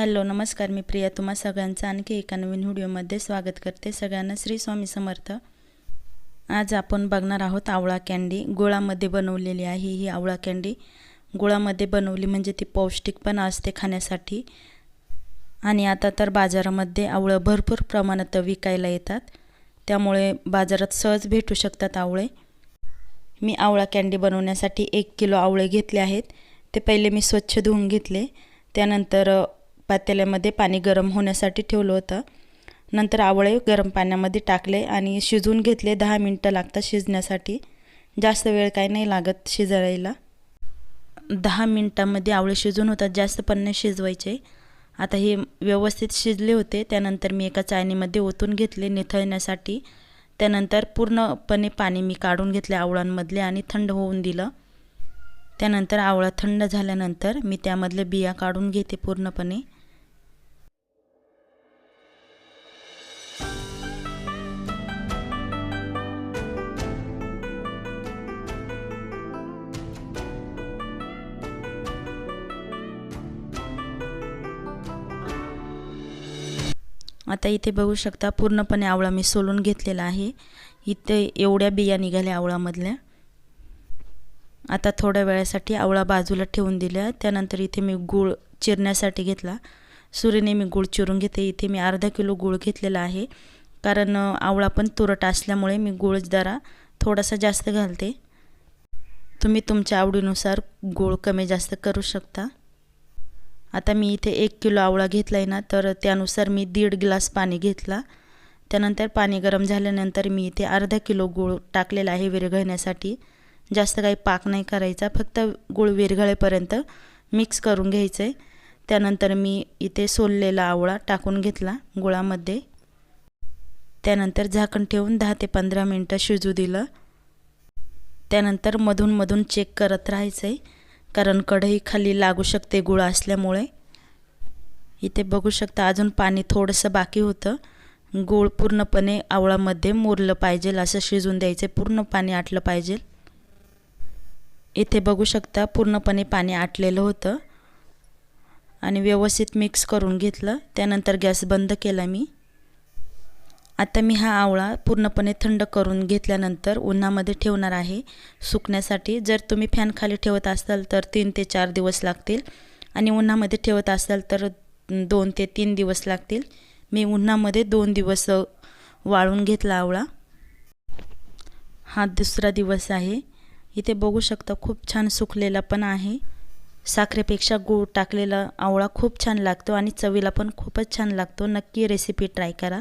Hello नमस्कार मी प्रिया. तुम्हा सगळ्यांचं आणखी एका नवीन व्हिडिओमध्ये स्वागत करते. सगळ्यांना श्री स्वामी समर्थ. आज आपण बघणार आहोत आवळा कँडी गुळामध्ये बनवलेली आहे ही आवळा कँडी गुळामध्ये बनवली म्हणजे ती पौष्टिक पण असते खाण्यासाठी. आणि आता तर बाजारामध्ये आवळं भरपूर प्रमाणात विकायला येतात. त्यामुळे बाजारात सहज भेटू शकतात आवळे. मी आवळा कँडी बनवण्यासाठी एक किलो आवळे घेतले आहेत. ते पहिले मी स्वच्छ धुवून घेतले. त्यानंतर पातेल्यामध्ये पाणी गरम होण्यासाठी ठेवलं होतं. नंतर आवळे गरम पाण्यामध्ये टाकले आणि शिजवून घेतले. दहा मिनटं लागतात शिजण्यासाठी. जास्त वेळ काही नाही लागत शिजायला दहा मिनटामध्ये आवळे शिजून होतात. जास्त पण नाही शिजवायचे. आता हे व्यवस्थित शिजले होते. त्यानंतर मी एका चाळणीमध्ये ओतून घेतले निथळण्यासाठी. त्यानंतर पूर्णपणे पाणी मी काढून घेतले आवळांमधले आणि थंड होऊन दिलं. त्यानंतर आवळा थंड झाल्यानंतर मी त्यामधले बिया काढून घेते पूर्णपणे. आता इथे बघू शकता पूर्णपणे आवळा मी सोलून घेतलेला आहे. इथे एवढ्या बिया निघाल्या आवळामधल्या. आता थोड्या वेळासाठी आवळा बाजूला ठेवून दिल्या. त्यानंतर इथे मी गूळ चिरण्यासाठी घेतला. सुरीने मी गूळ चिरून घेते. इथे मी अर्धा किलो गूळ घेतलेला आहे. कारण आवळा पण तुरट असल्यामुळे मी गूळ जरा थोडासा जास्त घालते. तुम्ही तुमच्या आवडीनुसार गूळ कमी जास्त करू शकता. आता मी इथे एक किलो आवळा घेतला आहे ना तर त्यानुसार मी दीड ग्लास पाणी घेतला. त्यानंतर पाणी गरम झाल्यानंतर मी इथे अर्धा किलो गूळ टाकलेला आहे विरघळण्यासाठी. जास्त काही पाक नाही करायचा फक्त गूळ विरघळेपर्यंत मिक्स करून घ्यायचं. आहे त्यानंतर मी इथे सोललेला आवळा टाकून घेतला गुळामध्ये. त्यानंतर झाकण ठेवून दहा ते पंधरा मिनटं शिजू दिलं. त्यानंतर मधून मधून चेक करत राहायचं. आहे कारण कढई खाली लागू शकते गुळ असल्यामुळे. इथे बघू शकता अजून पाणी थोडंसं बाकी होतं. गूळ पूर्णपणे आवळामध्ये मुरलं पाहिजे असं शिजून द्यायचं. पूर्ण पाणी आटलं पाहिजे. इथे बघू शकता पूर्णपणे पाणी आटलेलं होतं. आणि व्यवस्थित मिक्स करून घेतलं. त्यानंतर गॅस बंद केला मी. आता मी हा आवळा पूर्णपणे थंड करून घेतल्यानंतर उन्हामध्ये ठेवणार आहे. सुकण्यासाठी जर तुम्ही फॅन खाली ठेवत असाल तर तीन ते चार दिवस लागतील आणि उन्हामध्ये ठेवत असाल तर दोन ते तीन दिवस लागतील. मी उन्हामध्ये दोन दिवस वाळून घेतला आवळा. हा दुसरा दिवस आहे. इथे बघू शकता खूप छान सुकलेला पण आहे. साखरेपेक्षा गूळ टाकलेला आवळा खूप छान लागतो आणि चवीला पण खूपच छान लागतो. नक्की रेसिपी ट्राय करा.